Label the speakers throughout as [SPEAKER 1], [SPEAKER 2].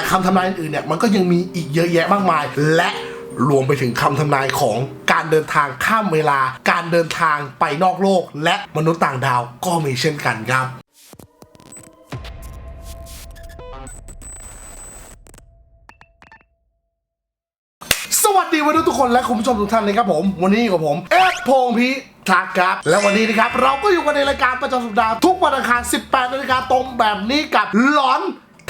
[SPEAKER 1] แต่คำทำนายอื่นๆเนี่ยมันก็ยังมีอีกเยอะแยะมากมาย และรวมไปถึงคำทำนายของการเดินทางข้ามเวลา การเดินทางไปนอกโลก และมนุษย์ต่างดาวก็มีเช่นกันครับสวัสดีวัยรุ่นทุกคนและคุณผู้ชมทุกท่านนะครับผม วันนี้อยู่กับผมเอฟพงพิทักครับ และวันนี้นะครับ เราก็อยู่กันในรายการประจำสัปดาห์ทุกวันอังคาร 18นาฬิกาตรงแบบนี้กับหลอน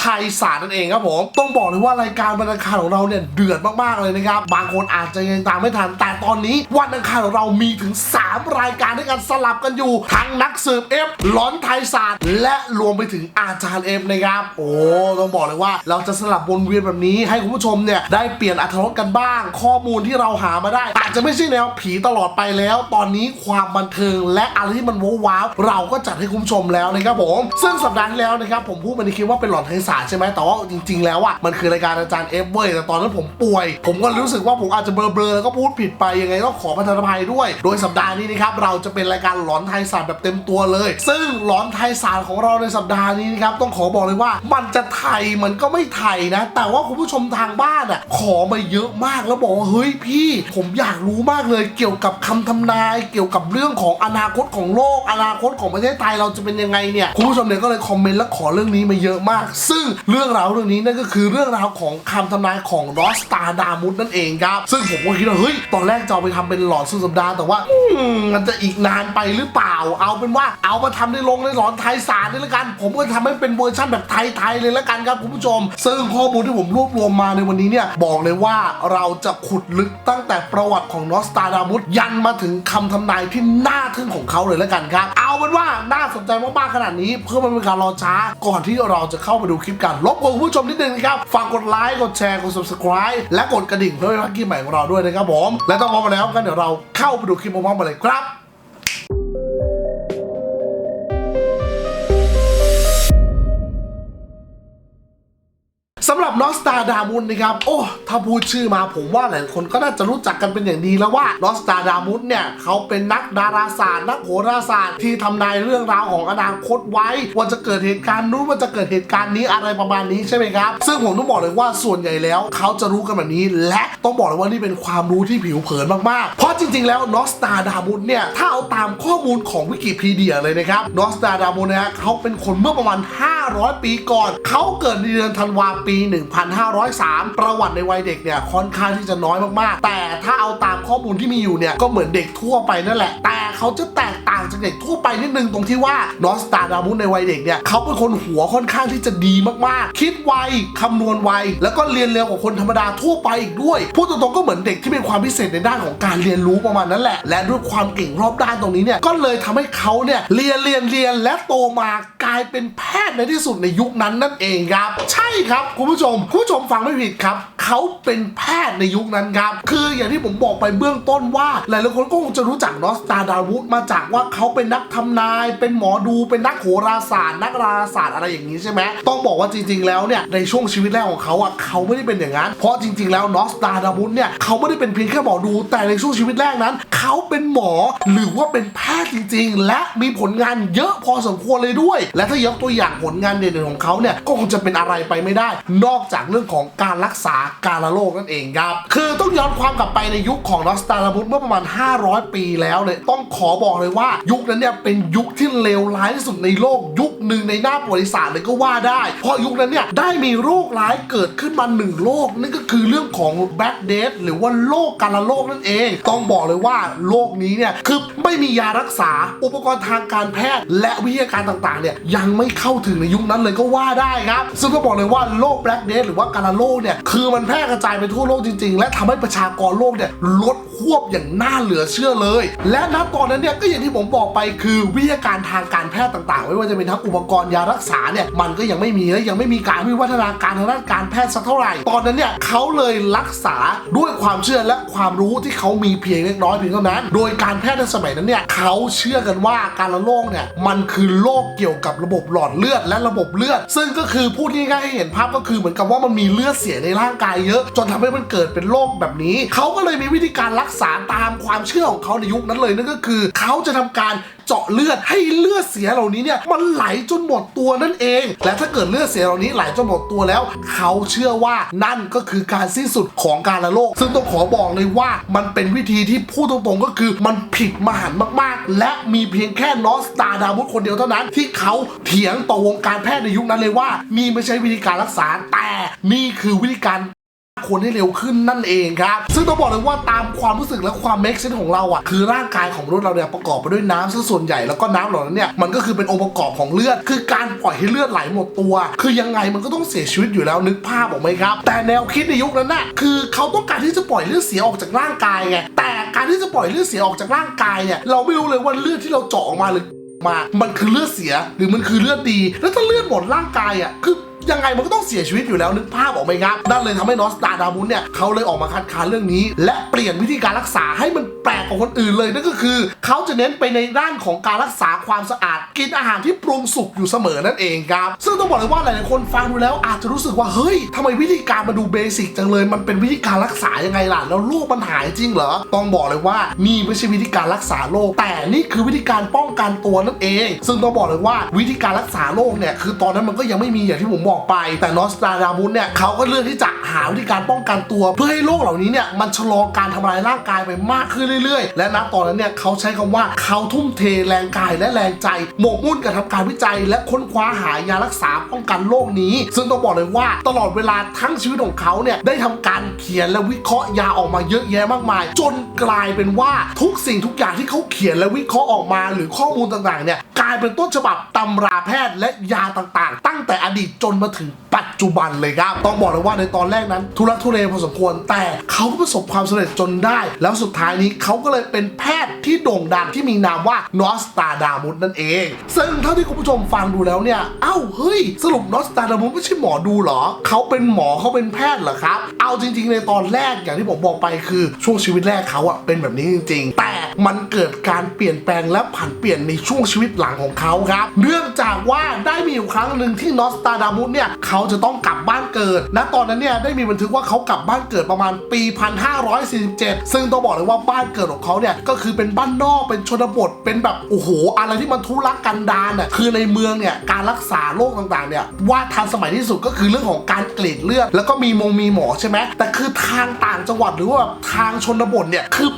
[SPEAKER 1] ไทยศาสตร์นั่นเองครับผม ต้องบอกเลยว่ารายการวันอังคารของเราเนี่ยเดือดมากๆเลยนะครับ บางคนอาจจะยังตามไม่ทัน แต่ตอนนี้วันอังคารของเรามีถึง 3 รายการด้วยกันสลับกันอยู่ ทั้งนักสืบเอฟหลอนไทยศาสตร์ และรวมไปถึงอาจารย์เอฟนะครับ โอ้ต้องบอกเลยว่าเราจะสลับวนเวียนแบบนี้ให้คุณผู้ชมเนี่ยได้เปลี่ยนอรรถรสกันบ้าง ข้อมูลที่เราหามาได้ อาจจะไม่ใช่แนวผีตลอดไปแล้ว ตอนนี้ความบันเทิงและอะไรที่มันว้าวเราก็จัดให้คุณผู้ชมแล้วนะครับผม ซึ่งสัปดาห์ที่แล้วนะครับผมพูดไปในคลิปว่าเป็นหลอนไทยศาสตร์ใช่ไหมแต่ว่าจริง ๆ แล้วอะมันคือรายการอาจารย์เอฟเว้ยแต่ตอนนั้นผมป่วย ผมก็รู้สึกว่าผมอาจจะเบลอๆแล้วก็พูดผิดไปยังไงก็ขอประทานอภัยด้วย โดยสัปดาห์นี้นะครับเราจะเป็นรายการหลอนไทยศาสตร์แบบเต็มตัวเลย ซึ่งหลอนไทยศาสตร์ของเราในสัปดาห์นี้นะครับต้องขอบอกเลยว่ามันจะไทยมันก็ไม่ไทยนะ แต่ว่าคุณผู้ชมทางบ้านอะขอมาเยอะมากแล้วบอกว่าเฮ้ยพี่ ผมอยากรู้มากเลย เกี่ยวกับคำทำนาย เกี่ยวกับเรื่องของอนาคตของโลก อนาคตของประเทศไทยเราจะเป็นยังไงเนี่ยคุณผู้ชมเนี่ยก็เลยคอมเมนต์และขอเรื่องนี้มาเยอะมากซึ่ง่งเรื่องราวเรื่องนี้นั่นก็คือเรื่องราวของคำทำนายของรอสตาดามุสนั่นเองครับ ซึ่งผมก็คิดว่าเฮ้ยตอนแรกจะเอาไปทำเป็นหลอนสุดสัปดาห์แต่ว่าอืมมันจะอีกนานไปหรือเปล่า เอาเป็นว่าเอามาทำในโรงในหลอนไทยศาสตร์นี่ละกัน ผมก็ทำให้เป็นเวอร์ชันแบบไทยๆเลยละกันครับคุณผู้ชม ซึ่งข้อมูลที่ผมรวบรวมมาในวันนี้เนี่ยบอกเลยว่าเราจะขุดลึกตั้งแต่ประวัติของนอสตาดามุสยันมาถึงคำทำนายที่น่าทึ่งของเขาเลยละกันครับ เอาเป็นว่าน่าสนใจมากๆขนาดนี้เพื่อไมันเป็นการรอช้าก่อนที่เราจะเข้าไปดูคลิปกันรบกวนผู้ชมนิดนึงนะครับ ฝากกดไลค์ กดแชร์ กด subscribe และกดกระดิ่งเพื่อไม่พลาดคลิปใหม่ของเราด้วยนะครับผม และต้องพร้อมกันแล้วกันเดี๋ยวเราเข้าไปดูคลิปพร้อมๆกันเลยครับ รับนอสตาดามุนนะครับ โอ้ ถ้าพูดชื่อมาผมว่าหลายคนก็น่าจะรู้จักกันเป็นอย่างดีแล้วว่านอสตาดามุนเนี่ย เขาเป็นนักดาราศาสตร์ นักโหราศาสตร์ที่ทำนายเรื่องราวของอนาคตไว้ ว่าจะเกิดเหตุการณ์นู้นว่าจะเกิดเหตุการณ์นี้อะไรประมาณนี้ใช่ไหมครับ ซึ่งผมต้องบอกเลยว่าส่วนใหญ่แล้วเขาจะรู้กันแบบนี้ และต้องบอกเลยว่านี่เป็นความรู้ที่ผิวเผินมากๆ เพราะจริง ๆ แล้วนอสตาดามุนเนี่ยถ้าเอาตามข้อมูลของวิกิพีเดียเลยนะครับนอสตาดามุนนะฮะเขาเป็นคนเมื่อประมาณ 500 ปีก่อน เขาเกิดในเดือนธันวาปี1503 ประวัติในวัยเด็กเนี่ยค่อนข้างที่จะน้อยมากๆ แต่ถ้าเอาตามข้อมูลที่มีอยู่เนี่ยก็เหมือนเด็กทั่วไปนั่นแหละ แต่เขาจะแตกต่างจากเด็กทั่วไปนิดนึงตรงที่ว่านอสตาดามุนในวัยเด็กเนี่ยเขาเป็นคนหัวค่อนข้างที่จะดีมากๆ คิดไวคำนวณไวแล้วก็เรียนเร็วกว่าคนธรรมดาทั่วไปอีกด้วยพูดตรงๆก็เหมือนเด็กที่มีความพิเศษในด้านของการเรียนรู้ประมาณนั้นแหละ และด้วยความเก่งรอบด้านตรงนี้เนี่ยก็เลยทำให้เขาเนี่ยเรียนเรียนเรียนและโตมากลายเป็นแพทย์ในที่สุดในยุคนั้นนั่นเองครับ ใช่ครับคุณผู้ชมคุณผู้ชมฟังไม่ผิดครับ เขาเป็นแพทย์ในยุคนั้นครับ คืออย่างที่ผมบอกไปเบื้องต้นว่า หลายๆคนก็คงจะรู้จักนอสตาดาวุธมาจากว่าเขาเป็นนักทำนาย เป็นหมอดูเป็นนักโหราศาสตร์ นักราศาสตร์อะไรอย่างนี้ใช่ไหมต้องบอกว่าจริง ๆ แล้วเนี่ยในช่วงชีวิตแรกของเขาอะเขาไม่ได้เป็นอย่างนั้น เพราะจริง ๆ แล้วนอสตาดาวุธเนี่ยเขาไม่ได้เป็นเพียงแค่หมอดู แต่ในช่วงชีวิตแรกนั้น เขาเป็นหมอหรือว่าเป็นแพทย์จริง ๆ และมีผลงานเยอะพอสมควรเลยด้วยและถ้ายกตัวอย่างผลงานเด่นๆของเขาเนี่ยก็คงจะเป็นอะไรไปไม่ได้ นอกจากเรื่องของการรักษาการละโรคนั่นเองครับ คือต้องย้อนความกลับไปในยุคของนอสตาดามุสเมื่อประมาณ 500 ปีแล้วเลยต้องขอบอกเลยว่า ยุคนั้นเนี่ยเป็นยุคที่เลวร้ายที่สุดในโลกยุคหนึ่งในหน้าประวัติศาสตร์เลยก็ว่าได้ เพราะยุคนั้นเนี่ยได้มีโรคร้ายเกิดขึ้นมาหนึ่งโรคนั่นก็คือเรื่องของ Black Death หรือว่าโรคการละโรคนั่นเอง ต้องบอกเลยว่าโรคนี้เนี่ยคือไม่มียารักษาอุปกรณ์ทางการแพทย์ และวิทยาการต่างๆเนี่ยยังไม่เข้าถึงในยุคนั้นเลยก็ว่าได้ครับ ซึ่งก็บอกเลยว่าโรค Black Death หรือว่าการละโรคเนี่ยคือมันแพร่กระจายไปทั่วโลกจริง ๆ และทำให้ประชากรโลกเนี่ยลดควบอย่างน่าเหลือเชื่อเลย และณตอนนั้นเนี่ยก็อย่างที่ผมบอกไปคือวิทยาการทางการแพทย์ต่างๆ ไม่ว่าจะเป็นทั้งอุปกรณ์ยารักษาเนี่ยมันก็ยังไม่มีและยังไม่มีการวิวัฒนาการทางด้านการแพทย์สักเท่าไหร่ตอนนั้นเนี่ยเขาเลยรักษาด้วยความเชื่อและความรู้ที่เขามีเพียงเล็กน้อยเพียงเท่านั้น โดยการแพทย์ในสมัยนั้นเนี่ยเขาเชื่อกันว่าการละโรคเนี่ยมันคือโรคเกี่ยวกับระบบหลอดเลือดและระบบเลือด ซึ่งก็คือพูดง่ายๆให้เห็นภาพก็คือเหมือนกับว่ามันมีเลือดเสียในร่างกายเยอะ จนทำให้มันเกิดเป็นโรคแบบนี้ เขาก็เลยมีวิธีการรักษาตามความเชื่อของเขาในยุคนั้นเลยนั่นก็คือ เขาจะทำการเจาะเลือดให้เลือดเสียเหล่านี้เนี่ยมันไหลจนหมดตัวนั่นเอง และถ้าเกิดเลือดเสียเหล่านี้ไหลจนหมดตัวแล้ว เขาเชื่อว่านั่นก็คือการสิ้นสุดของการละโลก ซึ่งต้องขอบอกเลยว่ามันเป็นวิธีที่พูดตรงๆก็คือมันผิดมหันต์มากๆ และมีเพียงแค่นอสตาดามุสคนเดียวเท่านั้น ที่เขาเถียงต่อวงการแพทย์ในยุคนั้นเลยว่านี่ไม่ใช่วิธีการรักษาแต่นี่คือวิธีการ คนให้เร็วขึ้นนั่นเองครับ ซึ่งต้องบอกเลยว่าตามความรู้สึกและความเมคเซนของเราอะคือร่างกายของมนุษย์เราเนี่ยประกอบไปด้วยน้ำซะส่วนใหญ่แล้วก็น้ำเหล่านั้นเนี่ยมันก็คือเป็นองค์ประกอบของเลือด คือการปล่อยให้เลือดไหลหมดตัว คือยังไงมันก็ต้องเสียชีวิตอยู่แล้วนึกภาพออกไหมครับ แต่แนวคิดในยุคนั้นน่ะคือเขาต้องการที่จะปล่อยเลือดเสียออกจากร่างกายไงแต่การที่จะปล่อยเลือดเสียออกจากร่างกายเนี่ยเราไม่รู้เลยว่าเลือดที่เราเจาะออกมาหรือมา มันคือเลือดเสียหรือมันคือเลือดดี แล้วถ้าเลือดหมดร่างกายอะคือ ยังไงมันก็ต้องเสียชีวิตอยู่แล้วนึกภาพออกไหมครับนั่นเลยทำให้นอสตาดามุนเนี่ยเขาเลยออกมาคัดค้านเรื่องนี้ และเปลี่ยนวิธีการรักษาให้มันแปลกกว่าคนอื่นเลยนั่นก็คือ เขาจะเน้นไปในด้านของการรักษาความสะอาด กินอาหารที่ปรุงสุกอยู่เสมอนั่นเองครับ ซึ่งต้องบอกเลยว่าหลายๆคนฟังดูแล้วอาจจะรู้สึกว่าเฮ้ยทำไมวิธีการมาดูเบสิกจังเลย มันเป็นวิธีการรักษายังไงล่ะแล้วโรคมันหายจริงเหรอต้องบอกเลยว่านี่ไม่ใช่วิธีการรักษาโรคแต่นี่คือวิธีการป้องกันตัวนั่นเอง ซึ่งต้องบอกเลยว่าวิธีการรักษาโรคเนี่ยคือตอนนั้นมันก็ยังไม่มีอย่างที่ผมบอกไป แต่นอสตราดามุสเนี่ยเขาก็เลือกที่จะหาวิธีการป้องกันตัว เพื่อให้โรคเหล่านี้เนี่ยมันชะลอการทำลายร่างกายไปมากขึ้นเรื่อยๆ และณตอนนั้นเนี่ยเขาใช้คำว่าเขาทุ่มเทแรงกายและแรงใจหมกมุ่นกับทำการวิจัย และค้นคว้าหายารักษาป้องกันโรคนี้ ซึ่งต้องบอกเลยว่าตลอดเวลาทั้งชีวิตของเขาเนี่ยได้ทำการเขียนและวิเคราะห์ยาออกมาเยอะแยะมากมาย จนกลายเป็นว่าทุกสิ่งทุกอย่างที่เขาเขียนและวิเคราะห์ออกมา หรือข้อมูลต่างๆเนี่ยกลายเป็นต้นฉบับตำราแพทย์และยาต่างๆ ตั้งแต่อดีตจนมาถึงปัจจุบันเลยครับ ต้องบอกเลยว่าในตอนแรกนั้น ทุรักทุเลพอสมควร แต่เขาก็ประสบความสำเร็จจนได้ แล้วสุดท้ายนี้เขาก็เลยเป็นแพทย์ที่โด่งดังที่มีนามว่านอสตาดามุสนั่นเอง ซึ่งเท่าที่คุณผู้ชมฟังดูแล้วเนี่ย เอ้าเฮ้ย สรุปนอสตาดามุสไม่ใช่หมอดูหรอ เขาเป็นหมอเขาเป็นแพทย์เหรอครับ เอาจริง ๆ ในตอนแรกอย่างที่ผมบอกไปคือช่วงชีวิตแรกเขาอะเป็นแบบนี้จริง ๆ แต่มันเกิดการเปลี่ยนแปลงและผันเปลี่ยนในช่วงชีวิตหลังของเขาครับ เนื่องจากว่าได้มีอยู่ครั้งหนึ่งที่นอสตาดามุสเนี่ยเขาจะต้องกลับบ้านเกิดณตอนนั้นเนี่ยได้มีบันทึกว่าเขากลับบ้านเกิดประมาณปี 1547 ซึ่งต้องบอกเลยว่าบ้านเกิดของเขาเนี่ยก็คือเป็นบ้านนอกเป็นชนบทเป็นแบบโอ้โหอะไรที่มันทุรกันดารน่ะคือในเมืองเนี่ยการรักษาโรคต่างๆเนี่ยว่าทันสมัยที่สุดก็คือเรื่องของการเกล็ดเลือดแล้วก็มีมงมีหมอใช่ไหมแต่คือทางต่างจังหวัดหรือว่าทางชนบทเนี่ยคือ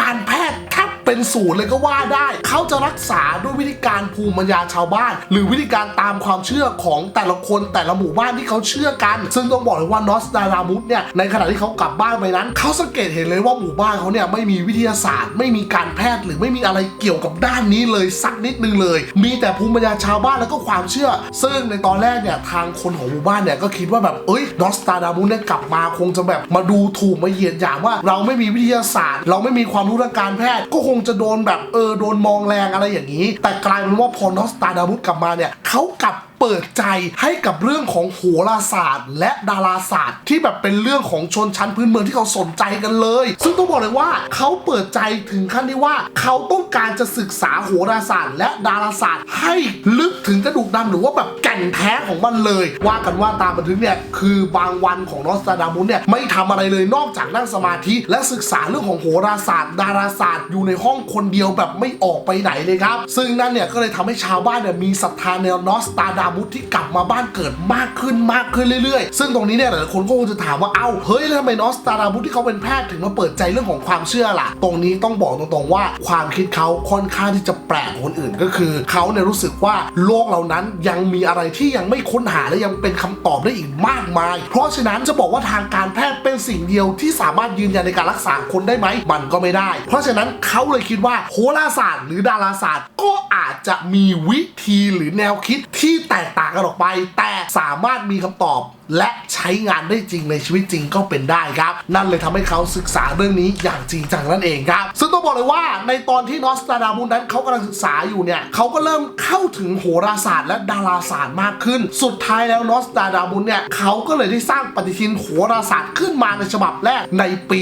[SPEAKER 1] การแพทย์ เป็นศูนย์เลยก็ว่าได้ เขาจะรักษาด้วยวิธีการภูมิปัญญาชาวบ้าน หรือวิธีการตามความเชื่อของแต่ละคนแต่ละหมู่บ้านที่เขาเชื่อกัน ซึ่งต้องบอกเลยว่านอสดารามุสเนี่ยในขณะที่เขากลับบ้านไปนั้น เขาสังเกตเห็นเลยว่าหมู่บ้านเขาเนี่ยไม่มีวิทยาศาสตร์ ไม่มีการแพทย์หรือไม่มีอะไรเกี่ยวกับด้านนี้เลยสักนิดนึงเลย มีแต่ภูมิปัญญาชาวบ้านแล้วก็ความเชื่อ ซึ่งในตอนแรกเนี่ยทางคนของหมู่บ้านเนี่ยก็คิดว่าแบบเอ้ยนอสตาดามุสเนี่ยกลับมาคงจะแบบมาดูถูกมาเหยียดหยามว่า เราไม่มีวิทยาศาสตร์ เราไม่มีความรู้ทางการแพทย์ก็คงงจะโดนแบบเออโดนมองแรงอะไรอย่างนี้ แต่กลายเป็นว่าพอนอสตาดามุสกลับมาเนี่ยเขากลับ เปิดใจให้กับเรื่องของโหราศาสตร์ และดาราศาสตร์ ที่แบบเป็นเรื่องของชนชั้นพื้นเมืองที่เขาสนใจกันเลย ซึ่งต้องบอกเลยว่าเขาเปิดใจถึงขั้นที่ว่า เขาต้องการจะศึกษาโหราศาสตร์ และดาราศาสตร์ให้ลึกถึงกระดูกดำหรือว่าแบบแก่นแท้ของมันเลย ว่ากันว่าตามบันทึกเนี่ยคือบางวันของนอสตาดามุสเนี่ยไม่ทำอะไรเลยนอกจากนั่งสมาธิและศึกษาเรื่องของโหราศาสตร์ ดาราศาสตร์อยู่ในห้องคนเดียวแบบไม่ออกไปไหนเลยครับ ซึ่งนั่นเนี่ยก็เลยทำให้ชาวบ้านเนี่ยมีศรัทธาในนอสตาดามสที่กลับมาบ้านเกิดมากขึ้นมากขึ้นเรื่อยๆ ซึ่งตรงนี้เนี่ยหลายคนก็คงจะถามว่าเอ้าเฮ้ยแล้วทำไมนอสตาดามุสที่เขาเป็นแพทย์ถึงมาเปิดใจเรื่องของความเชื่อล่ะ ตรงนี้ต้องบอกตรงๆว่าความคิดเขาค่อนข้างที่จะแปลกคนอื่นก็คือเขาเนี่ยรู้สึกว่าโลกเหล่านั้นยังมีอะไรที่ยังไม่ค้นหาและยังเป็นคำตอบได้อีกมากมาย เพราะฉะนั้นจะบอกว่าทางการแพทย์เป็นสิ่งเดียวที่สามารถยืนยันในการรักษาคนได้ไหมมันก็ไม่ได้ เพราะฉะนั้นเขาเลยคิดว่าโหราศาสตร์ หรือดาราศาสตร์ก็อาจจะมีวิธีหรือแนวคิดที่แตกต่างกันออกไป แต่สามารถมีคำตอบ และใช้งานได้จริงในชีวิตจริงก็เป็นได้ครับ นั่นเลยทำให้เขาศึกษาเรื่องนี้อย่างจริงจังนั่นเองครับ ซึ่งต้องบอกเลยว่าในตอนที่นอสตาดามุสนั้นเขากำลังศึกษาอยู่เนี่ยเขาก็เริ่มเข้าถึงโหราศาสตร์และดาราศาสตร์มากขึ้น สุดท้ายแล้วนอสตาดามุสเนี่ยเขาก็เลยได้สร้างปฏิทินโหราศาสตร์ขึ้นมาในฉบับแรกในปี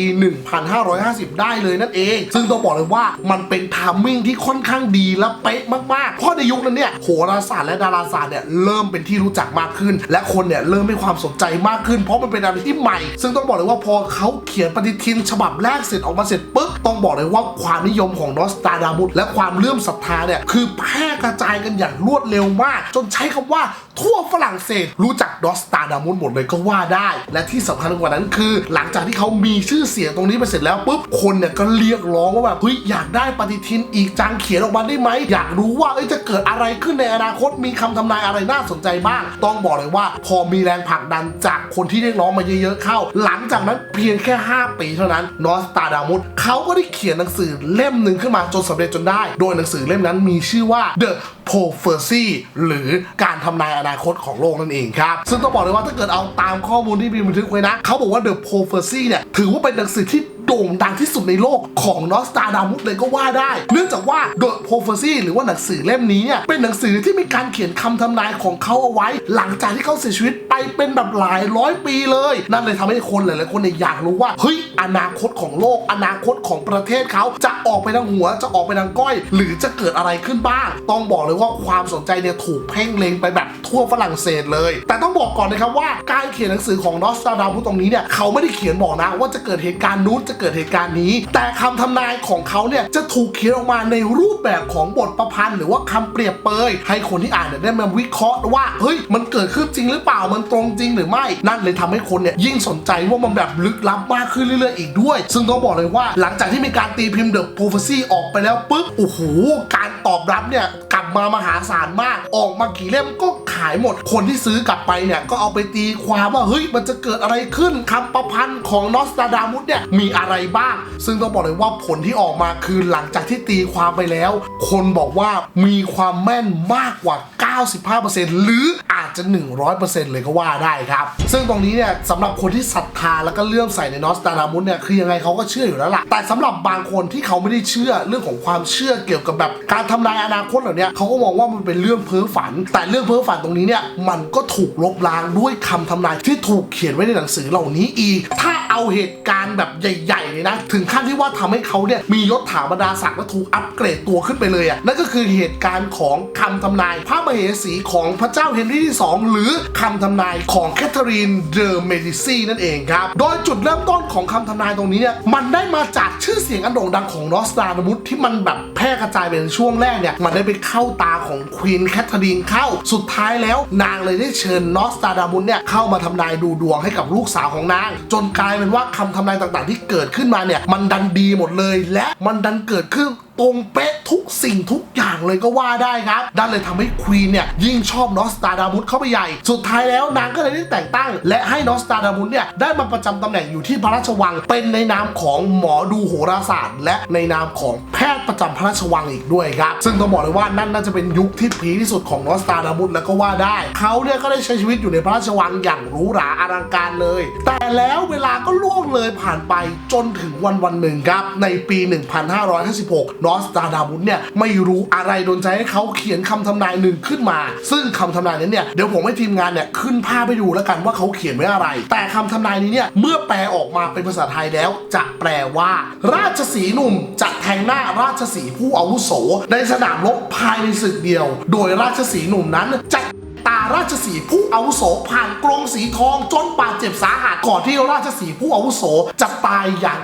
[SPEAKER 1] 1550 ได้เลยนั่นเอง ซึ่งต้องบอกเลยว่ามันเป็นทามมิ่งที่ค่อนข้างดีและเป๊ะมากๆ เพราะในยุคนั้นเนี่ยโหราศาสตร์และดาราศาสตร์เนี่ยเริ่มเป็นที่รู้จักมากขึ้น และคนเนี่ยเริ่มให้ความสนใจมากขึ้น เพราะมันเป็นอะไรที่ใหม่ ซึ่งต้องบอกเลยว่าพอเขาเขียนปฏิทินฉบับแรกเสร็จออกมาเสร็จปุ๊บต้องบอกเลยว่าความนิยมของนอสตาดามุสและความเลื่อมศรัทธาเนี่ยคือแพร่กระจายกันอย่างรวดเร็วมาก จนใช้คำว่าทั่วฝรั่งเศสรู้จักนอสตาดามุสหมดเลยก็ว่าได้ และที่สำคัญกว่านั้นคือ หลังจากที่เขามีชื่อเสียงตรงนี้ไปเสร็จแล้วปุ๊บคนเนี่ยก็เรียกร้องว่าแบบเฮ้ยอยากได้ปฏิทินอีกจังเขียนออกมาได้ไหมอยากรู้ว่าเอ้ยจะเกิดอะไรขึ้นในอนาคตมีคำทำนายอะไรน่าสนใจบ้าง ต้องบอกเลยว่าพอมีแรงผลักดันจากคนที่เรียกร้องมาเยอะๆเข้า หลังจากนั้นเพียงแค่ 5 ปีเท่านั้นนอสตาดามุสเขาก็ได้เขียนหนังสือเล่มหนึ่งขึ้นมาจนสำเร็จจนได้ โดยหนังสือเล่มนั้นมีชื่อว่า The Prophecy หรือการทำนายอนาคตของโลกนั่นเองครับ ซึ่งต้องบอกเลยว่าถ้าเกิดเอาตามข้อมูลที่มีบันทึกไว้นะ เขาบอกว่า The Prophecy เนี่ยถือว่าเป็นหนังสือที่ ด่งดังที่สุดในโลกของนอสตาดามุสเลยก็ว่าได้ เนื่องจากว่า The Prophecy หรือว่าหนังสือเล่มนี้เนี่ยเป็นหนังสือที่มีการเขียนคำทำนายของเขาเอาไว้ หลังจากที่เขาเสียชีวิตไปเป็นแบบหลายร้อยปีเลย นั่นเลยทำให้คนหลายๆคนอยากรู้ว่าเฮ้ยอนาคตของโลก อนาคตของประเทศเขาจะออกไปทางหัวจะออกไปทางก้อย หรือจะเกิดอะไรขึ้นบ้าง ต้องบอกเลยว่าความสนใจเนี่ยถูกเพ่งเล็งไปแบบทั่วฝรั่งเศสเลย แต่ต้องบอกก่อนนะครับว่าการเขียนหนังสือของนอสตาดามุสตรงนี้เนี่ยเขาไม่ได้เขียนบอกนะว่าจะเกิดเหตุการณ์นู้นจะเกิดเหตุการณ์นี้ แต่คำทำนายของเขาเนี่ยจะถูกเขียนออกมาในรูปแบบของบทประพันธ์ หรือว่าคำเปรียบเปย ให้คนที่อ่านเนี่ยได้มาวิเคราะห์ว่าเฮ้ยมันเกิดขึ้นจริงหรือเปล่ามันตรงจริงหรือไม่ นั่นเลยทำให้คนเนี่ยยิ่งสนใจว่ามันแบบลึกลับมากขึ้นเรื่อยๆอีกด้วย ซึ่งต้องบอกเลยว่าหลังจากที่มีการตีพิมพ์ The Prophecy ออกไปแล้วปุ๊บโอ้โหการตอบรับเนี่ยกลับมามหาศาลมาก ออกมากี่เล่มก็ขายหมด คนที่ซื้อกลับไปเนี่ยก็เอาไปตีความว่าเฮ้ยมันจะเกิดอะไรขึ้นคำประพันธ์ของนอสตาดามุสเนี่ยมีอะไรบ้าง ซึ่งต้องบอกเลยว่าผลที่ออกมาคือหลังจากที่ตีความไปแล้ว คนบอกว่ามีความแม่นมากกว่า 95%หรืออาจจะ 100%เลยก็ว่าได้ครับ ซึ่งตรงนี้เนี่ยสำหรับคนที่ศรัทธาแล้วก็เลื่อมใสในนอสตาดามุสเนี่ยคือยังไงเขาก็เชื่ออยู่แล้วล่ะ แต่สำหรับบางคนที่เขาไม่ได้เชื่อเรื่องของความเชื่อเกี่ยวกับแบบการทำนายอนาคตเหล่านี้เขาก็มองว่ามันเป็นเรื่องเพ้อฝัน แต่เรื่องเพ้อฝันตรงนี้เนี่ยมันก็ถูกลบล้างด้วยคำทำนายที่ถูกเขียนไว้ในหนังสือเหล่านี้อีก ถ้าเอาเหตุการณ์แบบใหญ่ๆเลยนะ ถึงขั้นที่ว่าทำให้เขาเนี่ยมียศถาบรรดาศักดิ์และถูกอัปเกรดตัวขึ้นไปเลยอะนั่นก็คือเหตุการณ์ของคำทำนายพระมเหสีของพระเจ้าเฮนรี่ที่ 2 หรือคำทำนายของแคทเธอรีนเดอเมดิซีนั่นเองครับ โดยจุดเริ่มต้นของคำทำนายตรงนี้เนี่ยมันได้มาจากชื่อเสียงอันโด่งดังของนอสตาดามุสที่มันแบบแพร่กระจายไปในช่วงแรกเนี่ยมันได้ไปเข้าตาของควีนแคทเธอรีนเข้าสุดท้ายแล้ว นางเลยได้เชิญนอสตาดามุสเนี่ยเข้ามาทำนายดูดวงให้กับลูกสาวของนาง จนกลายเป็นว่าคำทำนายต่างๆ ที่เกิดขึ้นมาเนี่ยมันดันดีหมดเลย และมันดันเกิดขึ้น ตรงเป๊ะทุกสิ่งทุกอย่างเลยก็ว่าได้ครับดันเลยทำให้ควีนเนี่ยยิ่งชอบนอสตาดามุสเข้าไปใหญ่ สุดท้ายแล้วนางก็เลยได้แต่งตั้ง และให้นอสตาดามุสเนี่ยได้มาประจำตำแหน่งอยู่ที่พระราชวัง เป็นในนามของหมอดูโหราศาสตร์ และในนามของแพทย์ประจำพระราชวังอีกด้วยครับ ซึ่งต้องบอกเลยว่านั่นน่าจะเป็นยุคที่พีที่สุดของนอสตาดามุสแล้วก็ว่าได้ เขาเนี่ยก็ได้ใช้ชีวิตอยู่ในพระราชวังอย่างหรูหราอลังการเลย แต่แล้วเวลาก็ล่วงเลยผ่านไปจนถึงวันวันหนึ่งครับในปี 1556นอสตาดามุสเนี่ยไม่รู้อะไรโดนใจให้เขาเขียนคำทำนายหนึ่งขึ้นมา ซึ่งคำทำนายนั้นเนี่ยเดี๋ยวผมให้ทีมงานเนี่ยขึ้นภาพไปดูแล้วกันว่าเขาเขียนไว้อะไร แต่คำทำนายนี้เนี่ยเมื่อแปลออกมาเป็นภาษาไทยแล้วจะแปลว่า ราชสีหนุ่มจะแทงหน้าราชสีผู้อาวุโส ในสนามรบภายในศึกเดียว โดยราชสีหนุ่มนั้นจะตาราชสีผู้อาวุโสผ่านกรงสีทองจนบาดเจ็บสาหัสก่อนที่ราชสีผู้อาวุโสจะตายอย่าง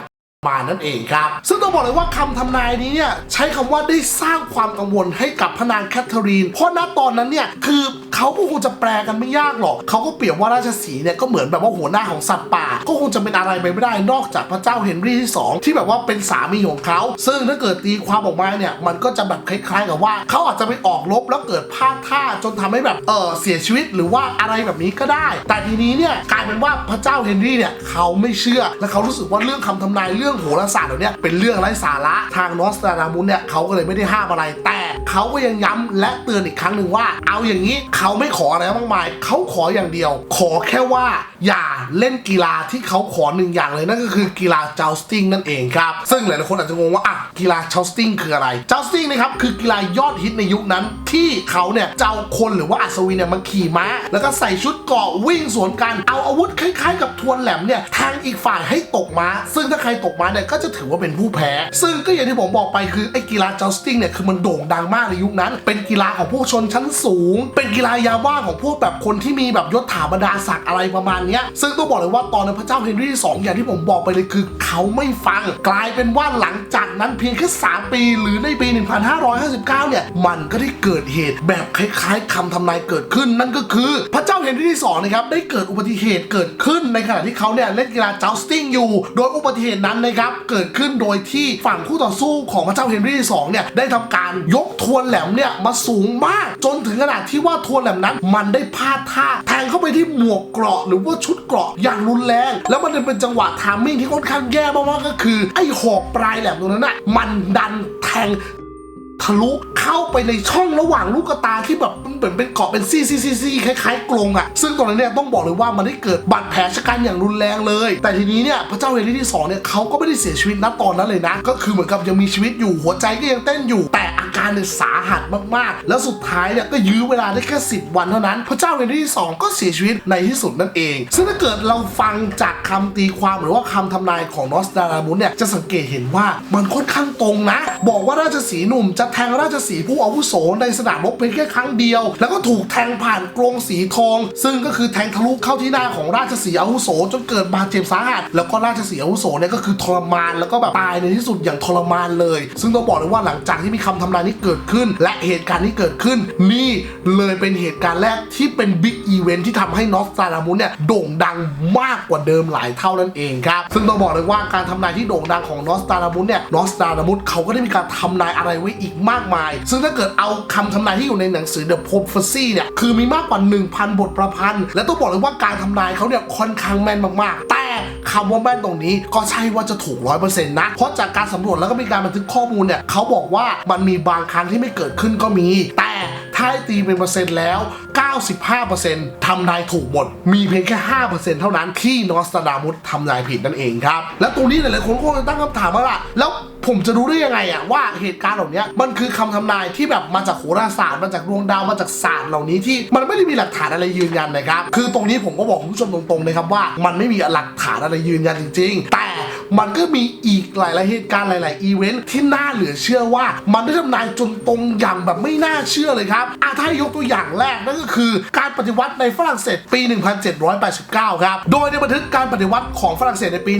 [SPEAKER 1] มานั่นเองครับ ซึ่งต้องบอกเลยว่าคำทำนายนี้เนี่ยใช้คำว่าได้สร้างความกังวลให้กับพระนางแคทเธอรีน เพราะณตอนนั้นเนี่ยคือเขาก็คงจะแปลกันไม่ยากหรอก เขาก็เปรียบว่าราชสีเนี่ยก็เหมือนแบบว่าหัวหน้าของสัตว์ป่า ก็คงจะเป็นอะไรไปไม่ได้นอกจากพระเจ้าเฮนรี่ที่สองที่แบบว่าเป็นสามีของเขา ซึ่งถ้าเกิดตีความออกมาเนี่ยมันก็จะแบบคล้ายๆกับว่า เขาอาจจะไปออกรบแล้วเกิดพลาดท่าจนทำให้แบบเออเสียชีวิตหรือว่าอะไรแบบนี้ก็ได้ แต่ทีนี้เนี่ยกลายเป็นว่าพระเจ้าเฮนรี่เนี่ยเขาไม่เชื่อและเขารู้สึกว่าเรื่องคำทำนายเรื่องโหราศาสตร์เหล่านี้เป็นเรื่องไร้สาระทางนอสตราดามุสเนี่ยเขาก็เลยไม่ได้ห้ามอะไร แต่เขาก็ยังย้ำและเตือนอีกครั้งหนึ่งว่า เอาอย่างนี้เขาไม่ขออะไรมากมายเขาขออย่างเดียว ขอแค่ว่าอย่าเล่นกีฬาที่เขาขอหนึ่งอย่างเลยนั่นก็คือกีฬาจ o สติงนั่นเองครับ ซึ่งหลายๆคนอาจจะงงว่าอะกีฬาจ o สติงคืออะไรจ o สติงนะครับคือกีฬายอดฮิตในยุคนั้น ที่เขาเนี่ยเจะเอาคนหรือว่าอัศวินเนี่ยมาขี่ม้า แล้วก็ใส่ชุดเกาะวิ่งสวนกันเอาอาวุธคล้ายๆ กับถูวลแหลมเนี่ยแทงอีกฝ่ายให้ตกม้า ซึ่งถ้าใครตกม้าเนี่ยก็จะถือว่าเป็นผู้แพ้ ซึ่งก็อย่างที่ผมบอกไปคือไอ้กีฬาจ o สติ้งเนี่ยคือมันโด่งดังมากในยุคนั้น เป็นกีฬาของผู้ชนชั้นสูง เป็นกีฬายาว่างของพวกแบบคนที่มีแบบยศถาบรรดาศักดิ์อะไรประมาณนี้ซึ่งต้องบอกเลยว่าตอนนั้นพระเจ้าเฮนรี่ที่สองอย่างที่ผมบอกไปเลยคือ เขาไม่ฟัง กลายเป็นว่าหลังจากนั้นเพียงแค่3ปีหรือในปี 1559 เนี่ย มันก็ได้เกิดเหตุแบบคล้ายๆคำทำนายเกิดขึ้น นั่นก็คือพระเจ้าเฮนรี่ที่สองนะครับได้เกิดอุบัติเหตุเกิดขึ้นในขณะที่เขาเนี่ยเล่นกีฬาจ o สติ้งอยู่ โดยอุบัติเหตุนั้นนะครับเกิดขึ้นโดยที่ฝั่งคู่ต่อสู้ของพระเจ้าเฮนรี่ที่สองเนี่ยได้ทำการยกทวนแหลมเนี่ยมาสูงมาก จนถึงขนาดที่ว่าทวนแหลมนั้น มันได้พลาดท่าแทงเข้าไปที่หมวกเกราะหรือว่าชุดเกราะอย่างรุนแรง แล้วมันเป็นจังหวะทามมิ่งที่ค่อนข้างแย่มากๆก็คือไอ้หอกปลายแหลมตรงนั้นน่ะมันดันแทง ทะลุเข้าไปในช่องระหว่างลูกตาที่แบบมันเหมือนเป็นเกาะเป็นซี่ซี่ซี่ซี่คล้ายๆกรงอะ่ะ ซึ่งตรงนั้นเนี่ยต้องบอกเลยว่ามันได้เกิดบาดแผลชะกันอย่างรุนแรงเลย แต่ทีนี้เนี่ยพระเจ้าเฮนรี่ที่สองเนี่ยเขาก็ไม่ได้เสียชีวิตณตอนนั้นเลยนะ ก็คือเหมือนกับยังมีชีวิตอยู่หัวใจก็ยังเต้นอยู่ แต่อาการเนี่ยสาหัสมากๆ แล้วสุดท้ายเนี่ยก็ยื้อเวลาได้แค่ 10 วันเท่านั้น พระเจ้าเฮนรี่ที่สองก็เสียชีวิตในที่สุดนั่นเอง ซึ่งถ้าเกิดเราฟังจากคำตีความหรือว่าคำทำนายของนอสดารามุสเนี่ยจะสังเกตเห็นว่ามันค่อนข้างตรงนะ บอกว่าราชสีหนุ่มจะแทงราชสีห์ผู้อาวุโสในสนามรบเพียงแค่ครั้งเดียว แล้วก็ถูกแทงผ่านกรงสีทอง ซึ่งก็คือแทงทะลุเข้าที่หน้าของราชสีห์อาวุโสจนเกิดบาดเจ็บสาหัสแล้วก็ราชสีห์อาวุโสเนี่ยก็คือทรมานแล้วก็แบบตายในที่สุดอย่างทรมานเลย ซึ่งต้องบอกเลยว่าหลังจากที่มีคำทำนายนี้เกิดขึ้น และเหตุการณ์ที่เกิดขึ้น นี่เลยเป็นเหตุการณ์แรกที่เป็นบิ๊กอีเวนท์ที่ทำให้นอสตาดามุสเนี่ยโด่งดังมากกว่าเดิมหลายเท่านั่นเองครับซึ่งต้องบอกเลยว่าการทำนายที่โด่งดังของนอสตาดามุสเนี่ยนอสตาดามุสเขาก็ได้มีการทำนายอะไรไว้อีกมากมาย ซึ่งถ้าเกิดเอาคำทำนายที่อยู่ในหนังสือ The Prophecy เนี่ยคือมีมากกว่า 1,000 บทประพันธ์ และต้องบอกเลยว่าการทำนายเขาเนี่ยค่อนข้างแม่นมากๆ แต่คำว่าแม่นตรงนี้ก็ใช่ว่าจะถูกร้อยเปอร์เซ็นต์นะ เพราะจากการสำรวจแล้วก็มีการบันทึกข้อมูลเนี่ยเขาบอกว่ามันมีบางครั้งที่ไม่เกิดขึ้นก็มี แต่ถ้าให้ตีเป็นเปอร์เซ็นต์แล้ว 95%ทำนายถูกหมด มีเพียงแค่ 5%เท่านั้นที่นอสตาดามุสทำนายผิดนั่นเองครับ และตรงนี้หลายๆคนก็จะตั้งคำถามว่าล่ะแล้วผมจะรู้ได้ยังไงอะว่าเหตุการณ์เหล่านี้มันคือคำทำนายที่แบบมาจากโหราศาสตร์มาจากดวงดาวมาจากศาสตร์เหล่านี้ที่มันไม่ได้มีหลักฐานอะไรยืนยันนะครับ คือตรงนี้ผมก็บอกคุณผู้ชมตรงๆนะครับว่า มันไม่มีหลักฐานอะไรยืนยันจริง ๆ แต่มันก็มีอีกหลายๆเหตุการณ์หลาย ๆ อีเวนท์ที่น่าเหลือเชื่อว่า มันได้ทำนายจนตรงอย่างแบบไม่น่าเชื่อเลยครับอาถ้ายกตัวอย่างแรกนั่นก็คือ การปฏิวัติในฝรั่งเศสปี 1789 ครับ โดยในบันทึกการปฏิวัติของฝรั่งเศสในปี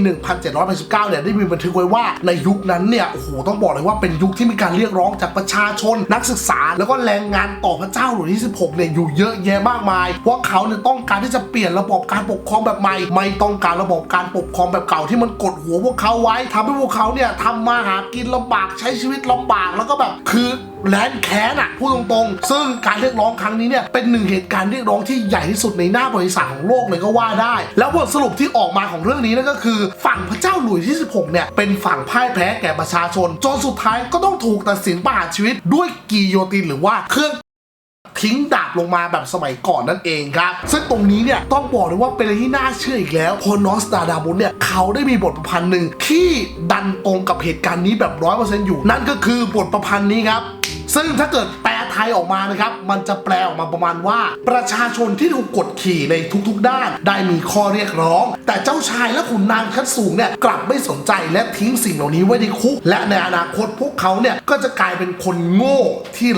[SPEAKER 1] 1789 เนี่ยได้มีบันทึกไว้ว่าในยุคนั้นเนี่ยโอ้โหต้องบอกเลยว่าเป็นยุคที่มีการเรียกร้องจากประชาชน นักศึกษา แล้วก็แรงงานต่อพระเจ้าหลุยที่ 16 เนี่ยอยู่เยอะแยะมากมาย เพราะเขาเนี่ยต้องการที่จะเปลี่ยนระบบการปกครองแบบใหม่ ไม่ต้องการระบบการปกครองแบบเก่าที่มันกดหัวพวกเขาไว้ทำให้พวกเขาเนี่ยทำมาหากินลำบากใช้ชีวิตลำบากแล้วก็แบบคือ แลนแค้นอะพูดตรงๆ ซึ่งการเรียกร้องครั้งนี้เนี่ยเป็นหนึ่งเหตุการณ์เรียกร้องที่ใหญ่ที่สุดในหน้าบริษัทของโลกเลยก็ว่าได้ แล้วบทสรุปที่ออกมาของเรื่องนี้นั่นก็คือ ฝั่งพระเจ้าหลุยที่ 16 เนี่ยเป็นฝั่งพ่ายแพ้แก่ประชาชนจนสุดท้ายก็ต้องถูกตัดสินประหารชีวิตด้วยกีโยตินหรือว่าเครื่องทิ้งดาบลงมาแบบสมัยก่อนนั่นเองครับ ซึ่งตรงนี้เนี่ยต้องบอกเลยว่าเป็นอะไรที่น่าเชื่ออีกแล้วพอนอสตาดามุสเนี่ยเขาได้มีบทประพันธ์หนึ่งที่ดันตรงกับเหตุการณ์นี้แบบร้อยเปอร์เซ็นต์อยู่ นั่นก็คือบทประพันธ์นี้ครับ ซึ่งถ้าเกิดแปลไทยออกมานะครับ มันจะแปลออกมาประมาณว่า ประชาชนที่ถูกกดขี่ในทุกๆ ด้าน ได้มีข้อเรียกร้อง แต่เจ้าชายและขุนนางชั้นสูงเนี่ยกลับไม่สนใจและทิ้งสิ่งเหล่านี้ไว้ในคุก และในอนาคตพวกเขาเนี่ยก็จะกลายเป็นคนโง่ที่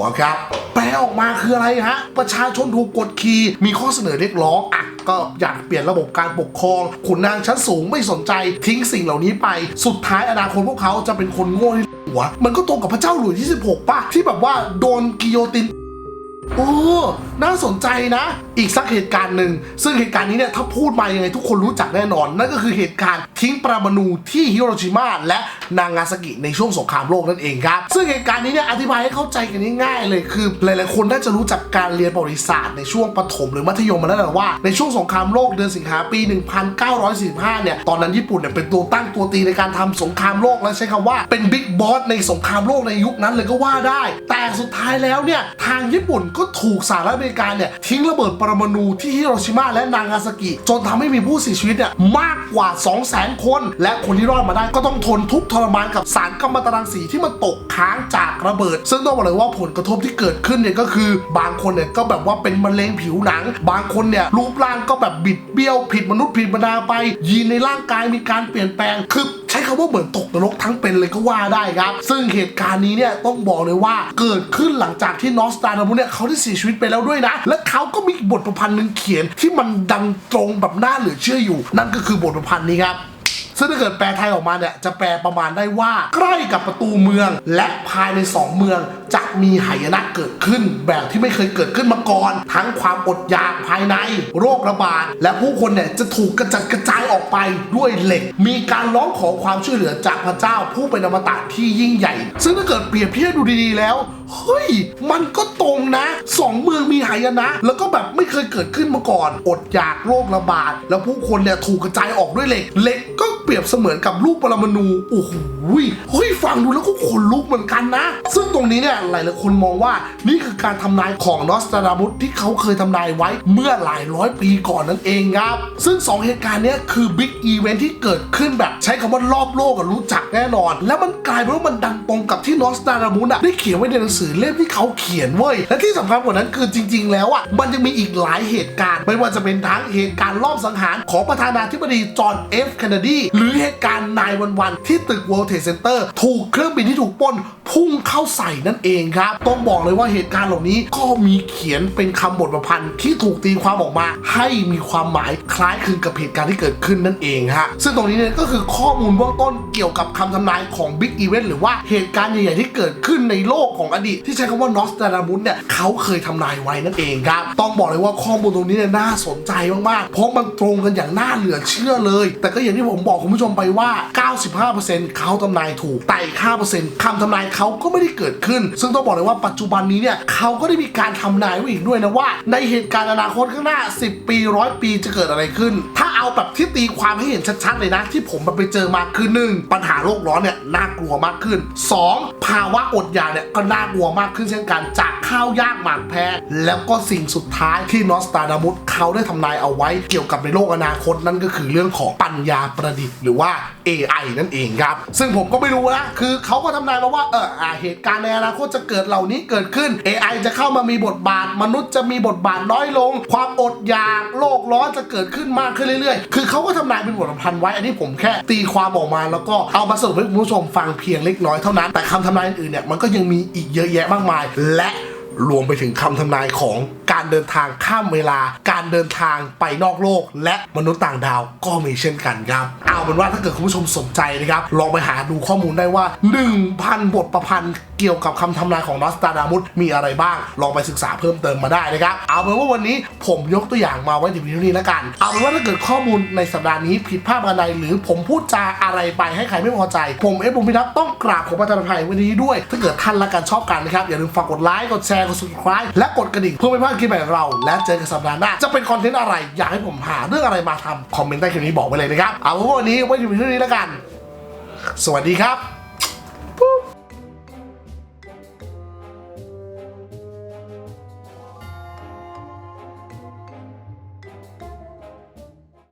[SPEAKER 1] วครับ แปลออกมาคืออะไรฮะ ประชาชนถูกกดขี่มีข้อเสนอเรียกร้องอะก็อยากเปลี่ยนระบบการปกครองขุนนางชั้นสูงไม่สนใจ ทิ้งสิ่งเหล่านี้ไป สุดท้ายอนาคตพวกเขาจะเป็นคนโง่ที่หัว มันก็ตรงกับพระเจ้าหลุยที่ 16ป่ะที่แบบว่าโดนกิโยตินโอ้ น่าสนใจนะ อีกสักเหตุการณ์หนึ่งซึ่งเหตุการณ์นี้เนี่ยถ้าพูดมายังไงทุกคนรู้จักแน่นอน นั่นก็คือเหตุการณ์ทิ้งปรมาณูที่ฮิโรชิมาและนางาซากิในช่วงสงครามโลกนั่นเองครับ ซึ่งเหตุการณ์นี้เนี่ยอธิบายให้เข้าใจกันง่ายๆเลยคือ หลายๆคนน่าจะรู้จักการเรียนประวัติศาสตร์ในช่วงประถมหรือมัธยมมาแล้วแหละว่าในช่วงสงครามโลกเดือนสิงหาปี 1945 เนี่ยตอนนั้นญี่ปุ่นเนี่ยเป็นตัวตั้งตัวตีในการทำสงครามโลกและใช้คำว่าเป็นบิ๊กบอสในสงครามโลกในยุคนั้นเลยก็ว่าได้ แต่สุดท้ายแล้วเนี่ยทางญี่ปุ่นก็ถูกสหรัฐอเมริกาเนี่ยทิ้งระเบิดปรรมาณูที่ฮิโรชิมาและนางาซากิ จนทำให้มีผู้เสียชีวิตเนี่ยมากกว่า 2 0 0 0 0 0 คน และคนที่รอดมาได้ก็ต้องทนทุกทรมานกับสารกัมมันตรังสีที่มันตกค้างจากระเบิด ซึ่งต้องบอกเลยว่าผลกระทบที่เกิดขึ้นเนี่ยก็คือบางคนเนี่ยก็แบบว่าเป็นมะเร็งผิวหนัง บางคนเนี่ยรูปร่างก็แบบบิดเบี้ยวผิดมนุษย์ผิดมนาไปยีนในร่างกายมีการเปลี่ยนแปลงคือ ใช้ว่าเหมือนตกนรกทั้งเป็นเลยก็ว่าได้ครับ ซึ่งเหตุการณ์นี้เนี่ยต้องบอกเลยว่าเกิดขึ้นหลังจากที่นอสตาดามุเนี่ยเขาได้เสียชีวิตไปแล้วด้วยนะ และเขาก็มีบทประพันธ์หนึ่งเขียนที่มันดังตรงแบบน่าเหลือเชื่ออยู่ นั่นก็คือบทประพันธ์นี้ครับ ซึ่งถ้าเกิดแปลไทยออกมาเนี่ยจะแปลประมาณได้ว่า ใกล้กับประตูเมือง และภายในสองเมือง จะมีหายนะเกิดขึ้น แบบที่ไม่เคยเกิดขึ้นมาก่อน ทั้งความอดอยากภายใน โรคระบาดและผู้คนเนี่ยจะถูกกระจัดกระจายออกไปด้วยเหล็ก มีการร้องขอความช่วยเหลือจากพระเจ้าผู้เป็นอมตะที่ยิ่งใหญ่ ซึ่งถ้าเกิดเปรียบเทียบดูดีๆแล้วเฮ้ย มันก็ตรงนะสองเมืองมีหายนะ แล้วก็แบบไม่เคยเกิดขึ้นมาก่อน อดอยากโรคระบาด แล้วผู้คนเนี่ยถูกกระจายออกด้วยเหล็กเหล็กก็รียบเสมือนกับลูกปรมาณูโอ้โหเฮ้ยฟังดูแล้วก็ขนลุกเหมือนกันนะ ซึ่งตรงนี้เนี่ยหลายๆคนมองว่านี่คือการทำนายของนอสตราดามุสที่เขาเคยทำนายไว้เมื่อหลายร้อยปีก่อนนั่นเองครับ ซึ่งสองเหตุการณ์นี้คือบิ๊กอีเวนท์ที่เกิดขึ้นแบบใช้คำว่ารอบโลกอะรู้จักแน่นอน แล้วมันกลายเป็นว่ามันดังตรงกับที่นอสตราดามุสอะได้เขียนไว้ในหนังสือเล่มที่เขาเขียนเว้ยและที่สำคัญกว่านั้นคือจริง ๆ แล้วอะมันยังมีอีกหลายเหตุการณ์ ไม่ว่าจะเป็นทั้งเหตุการณ์รอบสังหารของประธานาธิบดีจอห์นเอฟเคนเนดีรือเหตุการณ์นายวันวันๆที่ตึก World Trade Center ถูกเครื่องบินที่ถูกปล้น พุ่งเข้าใส่นั่นเองครับ ต้องบอกเลยว่าเหตุการณ์เหล่านี้ก็มีเขียนเป็นคำบทประพันธ์ที่ถูกตีความออกมา ให้มีความหมายคล้ายคลึงกับเหตุการณ์ที่เกิดขึ้นนั่นเองฮะซึ่งตรงนี้เนี่ยก็คือข้อมูลเบื้องต้นเกี่ยวกับคำทำนายของ Big Event หรือว่าเหตุการณ์ใหญ่ๆที่เกิดขึ้นในโลกของอดีต ที่ใช้คำว่านอสตราดามุสเนี่ยเขาเคยทำนายไว้นั่นเองครับต้องบอกเลยว่าข้อมูลตรงนี้เนี่ยน่าสนใจมากๆเพราะมันตรงกันอย่างน่าเหลือเชื่อเลย แต่ก็อย่างที่ผมบอกคุณผู้ชมไปว่า 95%เขาทำนายถูกแต่5%คำทำนายเขาก็ไม่ได้เกิดขึ้น ซึ่งต้องบอกเลยว่าปัจจุบันนี้เนี่ยเขาก็ได้มีการทำนายไว้อีกด้วยนะว่า ในเหตุการณ์อนาคตข้างหน้า 10 ปีร้อยปีจะเกิดอะไรขึ้น ถ้าเอาแบบที่ตีความให้เห็นชัดๆเลยนะ ที่ผมไปเจอมาคือ 1 ปัญหาโลกร้อนเนี่ยน่ากลัวมากขึ้น 2 ภาวะอดอยากเนี่ยก็น่ากลัวมากขึ้นเช่นกันจากข้าวยากหมากแพงแล้วก็สิ่งสุดท้ายที่นอสตาดามุสเขาได้ทำนายเอาไว้เกี่ยวกับในโลกอนาคตนั่นก็คือเรื่องของปัญญาประดิษฐ์หรือว่า AI นั่นเองครับ ซึ่งผมก็ไม่รู้นะ คือเขาก็ทำนายมาว่าเอออ่าเหตุการณ์ในอนาคตจะเกิดเหล่านี้เกิดขึ้น AI จะเข้ามามีบทบาท มนุษย์จะมีบทบาทน้อยลง ความอดอยากโลกร้อนจะเกิดขึ้นมากขึ้นเรื่อยๆ คือเขาก็ทำนายเป็นบทพันธ์ไว้ อันนี้ผมแค่ตีความออกมาแล้วก็เอามาสรุปให้คุณผู้ชมฟังเพียงเล็กน้อยเท่านั้น แต่คำทำนายอื่นๆเนี่ยมันก็ยังมีอีกเยอะแยะมากมาย และรวมไปถึงคำทำนายของ การเดินทางข้ามเวลา การเดินทางไปนอกโลก และมนุษย์ต่างดาวก็มีเช่นกันครับ เอาเป็นว่าถ้าเกิดคุณผู้ชมสนใจนะครับลองไปหาดูข้อมูลได้ว่า 1,000 บทประพันธ์เกี่ยวกับคำทำนายของนอสตาดามุสมีอะไรบ้าง ลองไปศึกษาเพิ่มเติมมาได้นะครับ เอาเป็นว่าวันนี้ผมยกตัวอย่างมาไว้ที่วิดีโอนี้แล้วกัน เอาเป็นว่าถ้าเกิดข้อมูลในสัปดาห์นี้ผิดพลาดอะไรหรือผมพูดจาอะไรไปให้ใครไม่พอใจ ผมเอฟบุญพิทักษ์ต้องกราบขอประทานอภัยวันนี้ด้วย ถ้าเกิดท่านรักกันชอบกันนะครับอย่าลืมฝากกดไลค์กดแชร์กด subscribe และกดกระดิ่งเพื่อไม่พลาดคลิปใหม่ของเรา และเจอกันสัปดาห์หน้า จะเป็นคอนเทนต์อะไร อยากให้ผมหาเรื่องอะไรมาทำคอมเมนต์ใต้คลิปนี้บอกไว้เลยนะครับ เอาวันนี้ไว้ที่วิดีโอนี้แล้วกัน สวัสดีครับ